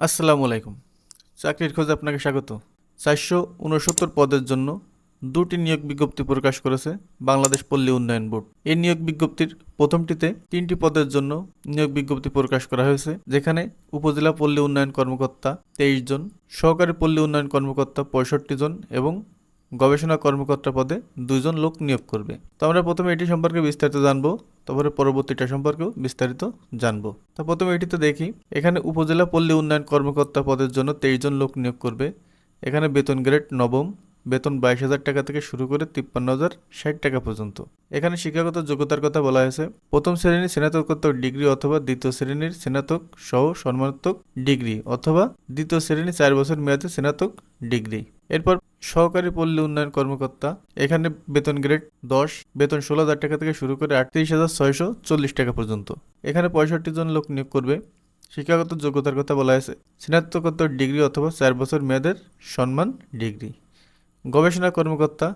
আসসালামু আলাইকুম। চাকরির খোঁজে আপনাকে স্বাগত। চারশো উনসত্তর পদের জন্য দুটি নিয়োগ বিজ্ঞপ্তি প্রকাশ করেছে বাংলাদেশ পল্লী উন্নয়ন বোর্ড। এই নিয়োগ বিজ্ঞপ্তির প্রথমটিতে তিনটি পদের জন্য নিয়োগ বিজ্ঞপ্তি প্রকাশ করা হয়েছে, যেখানে উপজেলা পল্লী উন্নয়ন কর্মকর্তা তেইশ জন, সহকারী পল্লী উন্নয়ন কর্মকর্তা পঁয়ষট্টি জন এবং গবেষণা কর্মকর্তা পদে দুজন লোক নিয়োগ করবে। তো আমরা প্রথমে এটি সম্পর্কে বিস্তারিত জানব, তারপরে পরবর্তীটা সম্পর্কেও বিস্তারিত জানব। তো প্রথমে এটিতে দেখি, এখানে উপজেলা পল্লী উন্নয়ন কর্মকর্তা পদের জন্য তেইশ জন লোক নিয়োগ করবে। এখানে বেতন গ্রেড নবম বেতন বাইশ হাজার টাকা থেকে শুরু করে তিপ্পান্ন হাজার ষাট টাকা পর্যন্ত। এখানে শিক্ষাগত যোগ্যতার কথা বলা হয়েছে। প্রথম শ্রেণির স্নাতকোত্তর ডিগ্রি অথবা দ্বিতীয় শ্রেণির স্নাতক সহ সম্মানাত্মক ডিগ্রি অথবা দ্বিতীয় শ্রেণির চার বছর মেয়াদে স্নাতক ডিগ্রি। এরপর সহকারী পল্লী উন্নয়ন কর্মকর্তা। এখানে বেতন গ্রেড দশ, বেতন ষোলো হাজার টাকা থেকে শুরু করে আটত্রিশ হাজার ছয়শো চল্লিশ টাকা পর্যন্ত। এখানে পঁয়ষট্টি জন লোক নিয়োগ করবে। শিক্ষাগত যোগ্যতার কথা বলা হয়েছে। স্নাতকোত্তর ডিগ্রি অথবা চার বছর মেয়াদের সম্মান ডিগ্রি। গবেষণা কর্মকর্তা,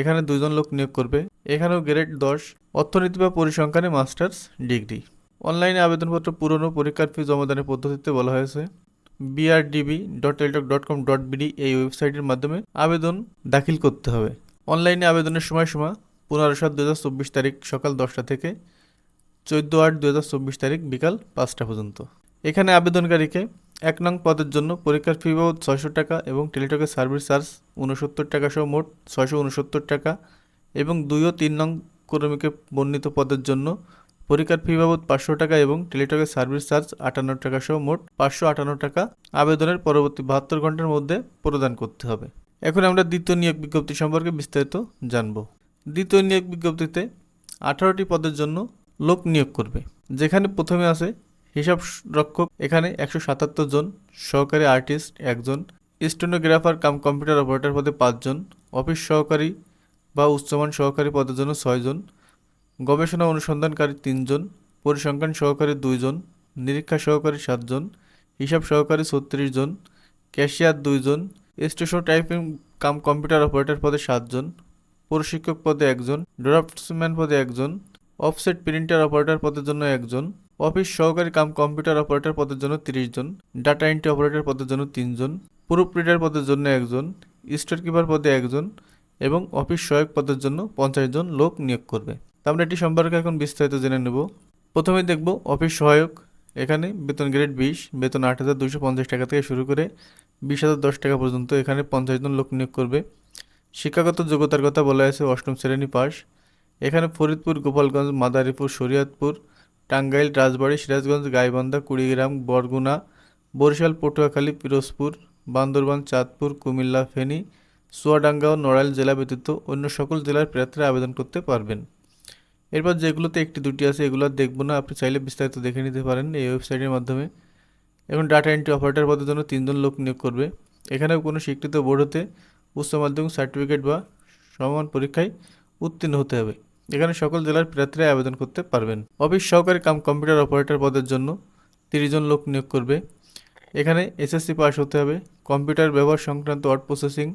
এখানে দুজন লোক নিয়োগ করবে। এখানেও গ্রেড দশ, অর্থনীতি বা পরিসংখ্যানে মাস্টার্স ডিগ্রি। অনলাইনে আবেদনপত্র পূরণ ও পরীক্ষার ফি জমাদানের পদ্ধতিতে বলা হয়েছে। BRDB dot Teletalk dot com dot BD এই ওয়েবসাইটের মাধ্যমে আবেদন দাখিল করতে হবে। অনলাইনে আবেদনের সময়সীমা পনেরো সাত দু হাজার চব্বিশ তারিখ সকাল দশটা থেকে চোদ্দ আট দু হাজার চব্বিশ তারিখ বিকাল পাঁচটা পর্যন্ত। এখানে আবেদনকারীকে এক নং পদের জন্য পরীক্ষার ফি বাবদ ছয়শো টাকা এবং টেলিটকের সার্ভিস চার্জ উনসত্তর টাকা সহ মোট ছয়শো উনসত্তর টাকা এবং দুই ও তিন নং কর্মীকে বর্ণিত পদের জন্য পরীক্ষার ফি বাবদ পাঁচশো টাকা এবং টেলিটকের সার্ভিস চার্জ আটান্ন টাকা সহ মোট পাঁচশো আটান্ন টাকা আবেদনের পরবর্তী বাহাত্তর ঘণ্টার মধ্যে প্রদান করতে হবে। এখন আমরা দ্বিতীয় নিয়োগ বিজ্ঞপ্তি সম্পর্কে বিস্তারিত জানব। দ্বিতীয় নিয়োগ বিজ্ঞপ্তিতে আঠারোটি পদের জন্য লোক নিয়োগ করবে, যেখানে প্রথমে আছে হিসাব রক্ষক এখানে একশো সাতাত্তর জন, সহকারী আর্টিস্ট একজন, স্টেনোগ্রাফার কাম কম্পিউটার অপারেটর পদে পাঁচজন, অফিস সহকারী বা উচ্চমান সহকারী পদের জন্য ছয়জন, গবেষণা অনুসন্ধানকারী তিনজন, পরিসংখ্যান সহকারী দুইজন, নিরীক্ষা সহকারী সাতজন, হিসাব সহকারী ছত্রিশ জন, ক্যাশিয়ার দুইজন, station typing cum computer operator পদে সাতজন, প্রশিক্ষক পদে একজন, ড্রাফটসম্যান পদে একজন, অফসেট প্রিন্টার অপারেটর পদের জন্য একজন অফিস সহকারী কাম কম্পিউটার অপারেটর পদের জন্য তিরিশ জন, ডাটা এন্ট্রি অপারেটর পদের জন্য তিনজন প্রুফ রিডার পদের জন্য একজন স্টোর কিপার পদে একজন এবং অফিস সহায়ক পদের জন্য পঞ্চাশ জন লোক নিয়োগ করবে। আমরা এটি সম্পর্কে এখন বিস্তারিত জেনে নেব। প্রথমে দেখব অফিস সহায়ক, এখানে বেতন গ্রেড বিশ, বেতন আট হাজার দুশো পঞ্চাশ টাকা থেকে শুরু করে বিশ হাজার দশ টাকা পর্যন্ত এখানে পঞ্চাশ জন লোক নিয়োগ করবে। শিক্ষাগত যোগ্যতার কথা বলা হয়েছে, অষ্টম শ্রেণি পাস এখানে ফরিদপুর, গোপালগঞ্জ, মাদারীপুর, শরীয়তপুর টাঙ্গাইল, রাজবাড়ী, সিরাজগঞ্জ, গাইবান্ধা, কুড়িগ্রাম, বরগুনা, বরিশাল, পটুয়াখালী, পিরোজপুর, বান্দরবান, চাঁদপুর, কুমিল্লা, ফেনী, চুয়াডাঙ্গা ও নড়াইল জেলা ব্যতীত অন্য সকল জেলার প্রার্থীরা আবেদন করতে পারবেন। এরপর যেগুলোতে একটি, দুটি আছে, এগুলো দেখব না। আপনি চাইলে বিস্তারিত দেখে নিতে পারেন এই ওয়েবসাইটের মাধ্যমে। এখন ডাটা এন্ট্রি অপারেটর পদের জন্য তিনজন লোক নিয়োগ করবে। এখানেও কোনো স্বীকৃত বোর্ড হতে উচ্চ মাধ্যমিক সার্টিফিকেট বা সমান পরীক্ষায় উত্তীর্ণ হতে হবে। এখানে সকল জেলার প্রার্থীরা আবেদন করতে পারবেন। অফিস সহকারী কাম কম্পিউটার অপারেটর পদের জন্য তিরিশ জন লোক নিয়োগ করবে। এখানে এসএসসি পাস হতে হবে, কম্পিউটার ব্যবহার সংক্রান্ত ওয়ার্ড প্রসেসিং,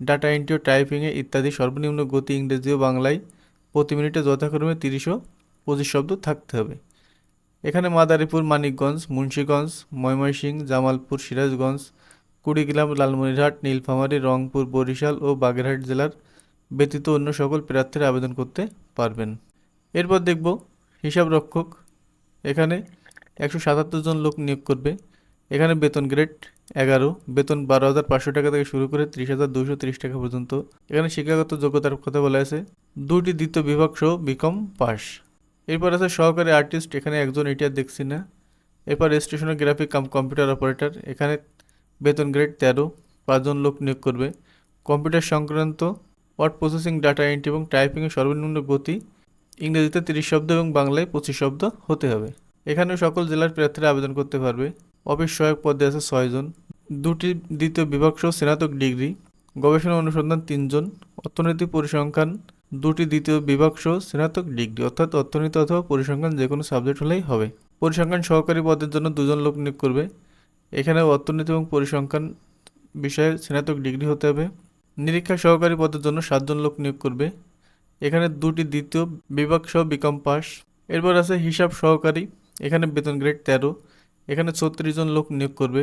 ডাটা এন্ট্রি ও টাইপিংয়ে ইত্যাদি সর্বনিম্ন গতি ইংরেজি ও বাংলায় প্রতি মিনিটে যথাক্রমে তিরিশ পঁচিশ শব্দ থাকতে হবে। এখানে মাদারীপুর, মানিকগঞ্জ, মুন্সীগঞ্জ ময়মনসিংহ জামালপুর, সিরাজগঞ্জ, কুড়িগ্রাম, লালমনিরহাট, নীলফামারী, রংপুর, বরিশাল ও বাগেরহাট জেলার ব্যতীত অন্য সকল প্রার্থীরা আবেদন করতে পারবেন। এরপর দেখব হিসাব রক্ষক। এখানে একশো সাতাত্তর জন লোক নিয়োগ করবে। এখানে বেতন গ্রেড এগারো, বেতন বারো হাজার পাঁচশো টাকা থেকে শুরু করে ত্রিশ হাজার দুশো ত্রিশ টাকা পর্যন্ত। এখানে শিক্ষাগত যোগ্যতার কথা বলা আছে। দুটি দ্বিতীয় বিভাগ সহ বিকম পাস। এরপর আছে সহকারী আর্টিস্ট। এখানে একজন এটি দেখছি না। এরপর স্টেশনের গ্রাফিক কাম কম্পিউটার অপারেটর। এখানে বেতন গ্রেড তেরো, পাঁচজন লোক নিয়োগ করবে। কম্পিউটার সংক্রান্ত ওয়ার্ড প্রসেসিং, ডাটা এন্ট্রি এবং টাইপিংয়ের সর্বনিম্ন গতি ইংরেজিতে তিরিশ শব্দ এবং বাংলায় পঁচিশ শব্দ হতে হবে। এখানেও সকল জেলার প্রার্থীরা আবেদন করতে পারবে। অফিস সহায়ক পদে আছে ছয়জন দুটি দ্বিতীয় বিভাগ সহ স্নাতক ডিগ্রি। গবেষণা অনুসন্ধান তিনজন অর্থনীতি পরিসংখ্যান দুটি দ্বিতীয় বিভাগ সহ স্নাতক ডিগ্রি। অর্থাৎ অর্থনীতি অথবা পরিসংখ্যান যে কোনো সাবজেক্ট হলেই হবে। পরিসংখ্যান সহকারী পদের জন্য দুজন লোক নিয়োগ করবে। এখানে অর্থনীতি এবং পরিসংখ্যান বিষয়ে স্নাতক ডিগ্রি হতে হবে। নিরীক্ষা সহকারী পদের জন্য সাতজন লোক নিয়োগ করবে। এখানে দুটি দ্বিতীয়, বিভাগ সহ বিকম পাস। এরপর আছে হিসাব সহকারী, এখানে বেতন গ্রেড তেরো। এখানে ছত্রিশ জন লোক নিয়োগ করবে।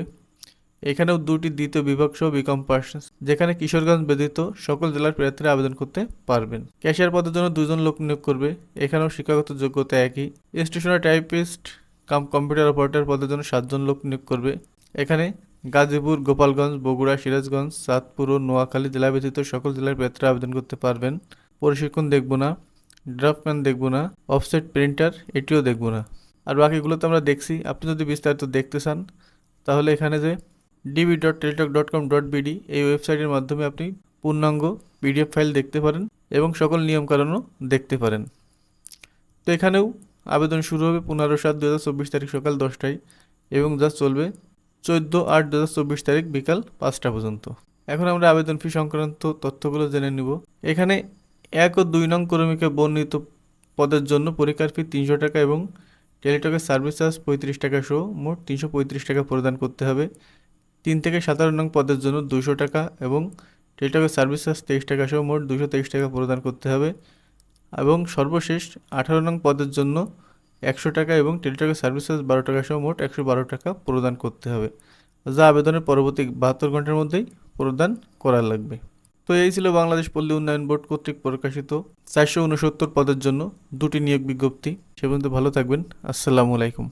এখানেও দুটি দ্বিতীয়, বিভাগ সহ বিকম পার্সন যেখানে কিশোরগঞ্জ ব্যতীত সকল জেলার প্রার্থীরা আবেদন করতে পারবেন। ক্যাশিয়ার পদের জন্য দুজন লোক নিয়োগ করবে। এখানেও শিক্ষাগত যোগ্যতা একই। Stationery typist, cum computer operator পদের জন্য সাতজন লোক নিয়োগ করবে। গাজীপুর, গোপালগঞ্জ, বগুড়া, সিরাজগঞ্জ, চাঁদপুর ও নোয়াখালী জেলা ব্যতীত সকল জেলার প্রার্থীরা আবেদন করতে পারবেন। প্রশিক্ষণ দেখব না, ড্রাফটম্যান দেখব না, অফসেট প্রিন্টার, এটিও দেখব না। আর বাকিগুলো তো আমরা দেখছি, আপনি যদি বিস্তারিত দেখতে চান, তাহলে এখানে যে DB dot Teletalk dot com dot BD এই ওয়েবসাইটের মাধ্যমে আপনি পূর্ণাঙ্গ পিডিএফ ফাইল দেখতে পারেন এবং সকল নিয়মকানুনও দেখতে পারেন। তো এখানেও আবেদন শুরু হবে পনেরো সাত দু তারিখ সকাল দশটায় এবং যা চলবে চোদ্দ আট দু হাজার চব্বিশ তারিখ বিকাল পাঁচটা পর্যন্ত। এখন আমরা আবেদন ফি সংক্রান্ত তথ্যগুলো জেনে নিব। এখানে এক ও দুই নং কর্মীকে বর্ণিত পদের জন্য পরীক্ষার ফি তিনশো টাকা এবং টেলিটকের সার্ভিস চার্জ পঁয়ত্রিশ টাকা সহ মোট তিনশো পঁয়ত্রিশ টাকা প্রদান করতে হবে। তিন থেকে সাতারো নং পদের জন্য দুশো টাকা এবং টেলিটকের সার্ভিস চার্জ তেইশ টাকা সহ মোট দুশো তেইশ টাকা প্রদান করতে হবে। এবং সর্বশেষ আঠারো নং পদের জন্য একশো টাকা এবং টেলিটকের সার্ভিসেস বারো টাকা সহ মোট একশো বারো টাকা প্রদান করতে হবে। যা আবেদনের পরবর্তী বাহাত্তর ঘণ্টার মধ্যেই প্রদান করা লাগবে। তো এই ছিল বাংলাদেশ পল্লী উন্নয়ন বোর্ড কর্তৃক প্রকাশিত চারশো উনসত্তর পদের জন্য দুটি নিয়োগ বিজ্ঞপ্তি। সে পর্যন্ত ভালো থাকবেন। আসসালামু আলাইকুম।